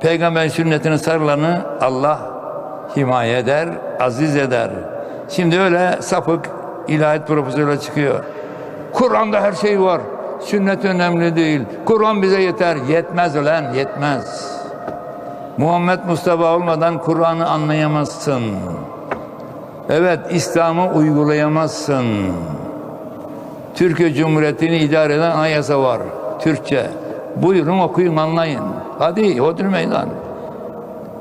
Peygamber sünnetine sarılanı Allah himaye eder, aziz eder. Şimdi öyle sapık ilahiyat profesörü çıkıyor. Kur'an'da her şey var. Sünnet önemli değil. Kur'an bize yeter. Yetmez ulan yetmez. Muhammed Mustafa olmadan Kur'an'ı anlayamazsın. Evet İslam'ı uygulayamazsın. Türkiye Cumhuriyeti'ni idare eden anayasa var. Türkçe. Buyurun okuyun anlayın. Hadi hodri meydan.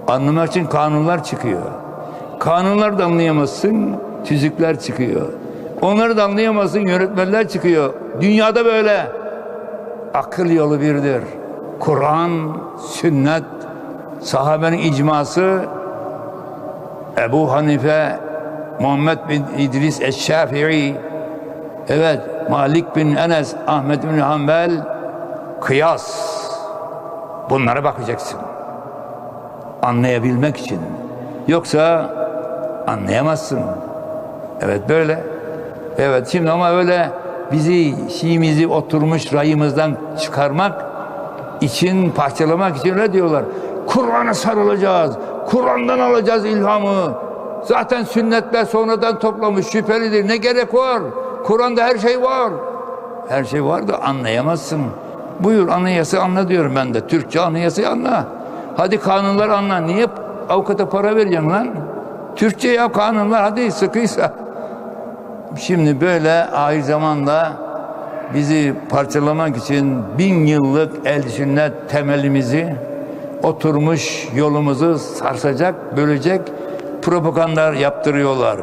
Anlamak için kanunlar çıkıyor. Kanunlar da anlayamazsın, tüzükler çıkıyor. Onları da anlayamazsın, yönetmeler çıkıyor. Dünyada böyle. Akıl yolu birdir. Kur'an, sünnet, sahabenin icması, Ebu Hanife, Muhammed bin İdris Eşşafii, evet Malik bin Enes, Ahmet bin Hanbel, kıyas. Bunlara bakacaksın. Anlayabilmek için. Yoksa anlayamazsın. Evet böyle. Evet şimdi ama öyle bizi şeyimizi oturmuş rayımızdan çıkarmak için parçalamak için öyle diyorlar. Kur'an'a sarılacağız. Kur'an'dan alacağız ilhamı. Zaten sünnetler sonradan toplamış şüphelidir. Ne gerek var? Kur'an'da her şey var. Her şey var da anlayamazsın. Buyur anayasa anla diyorum ben de. Türkçe anayasayı anla. Hadi kanunlar anla. Niye avukata para vereceksin lan? Türkçe ya kanunlar hadi sıkıysa. Şimdi böyle ahir zamanda bizi parçalamak için bin yıllık el sünnet temelimizi oturmuş yolumuzu sarsacak, bölecek propagandalar yaptırıyorlar.